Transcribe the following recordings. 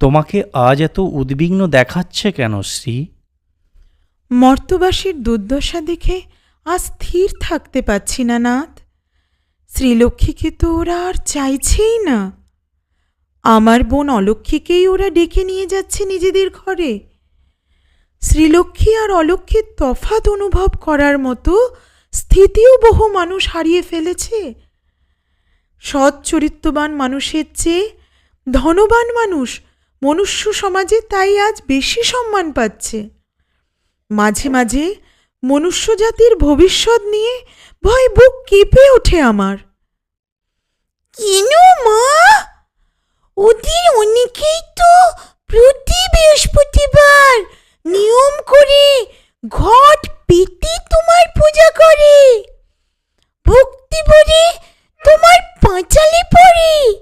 তোমাকে আজ এত উদ্বিগ্ন দেখাচ্ছে কেন শ্রী মর্তবাসীর দুর্দশা দেখে আজ স্থির থাকতে পারছি না, নাথ। শ্রীলক্ষ্মীকে তো ওরা আর চাইছেই না। আমার বোন অলক্ষ্মীকেই ওরা ডেকে নিয়ে যাচ্ছে নিজেদের ঘরে। শ্রীলক্ষ্মী আর অলক্ষ্মীর তফাৎ অনুভব করার মতো স্থিতিও বহু মানুষ হারিয়ে ফেলেছে। সৎ চরিত্রবান মানুষের চেয়ে ধনবান মানুষ মনুষ্য সমাজে তাই আজ বেশি সম্মান পাচ্ছে। মাঝে মাঝে মনুষ্য জাতির ভবিষ্যৎ নিয়ে ভয় বুক কেঁপে ওঠে আমার। কেন মা? ওদের অনেকেই তো প্রতি বৃহস্পতিবার নিয়ম করে ঘট পেতে তোমার পূজা করে। ভক্তি ভরে তোমার পাঁচালে পড়ে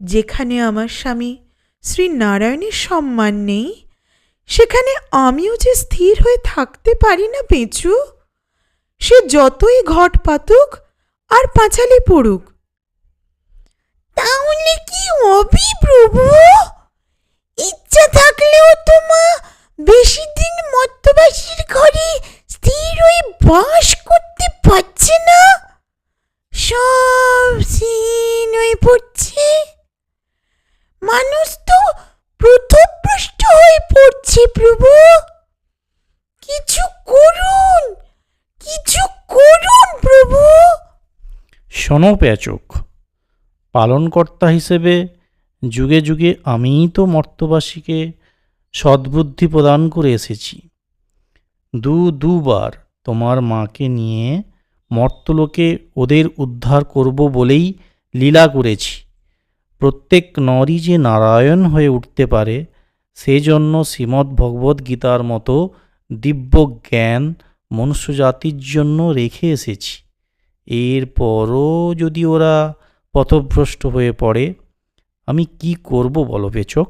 যেখানে আমার স্বামী শ্রী নারায়ণের সম্মান নেই? সেখানে আমিও যে স্থির হয়ে থাকতে পারি না পেঁচু। সে যতই ঘট পাতুক আর পাঁচালি পড়ুক। তাহলে কি হবি প্রভু? ইচ্ছা থাকলেও তো মা বেশি দিন মত্তবাসীর ঘরে স্থির হয়ে বাস মানুষ তো প্রথভ্রষ্ট হয়ে পড়ছে প্রভু। কিছু করুন কিছু করুন প্রভু। শোনো পেঁচক পালনকর্তা হিসেবে যুগে যুগে আমিই তো মর্তবাসীকে সদ্বুদ্ধি প্রদান করে এসেছি। দু, দুবার তোমার মাকে নিয়ে মর্তলোকে ওদের উদ্ধার করব বলেই লীলা করেছি। প্রত্যেক নরী যে নারায়ণ হয়ে উঠতে পারে, সেজন্য শ্রীমদ্ ভগবদ্ গীতার মতো দিব্য জ্ঞান মনুষ্যজাতির জন্য রেখে এসেছি। এরপরও যদি ওরা পথভ্রষ্ট হয়ে পড়ে, আমি কি করব বলো পেচক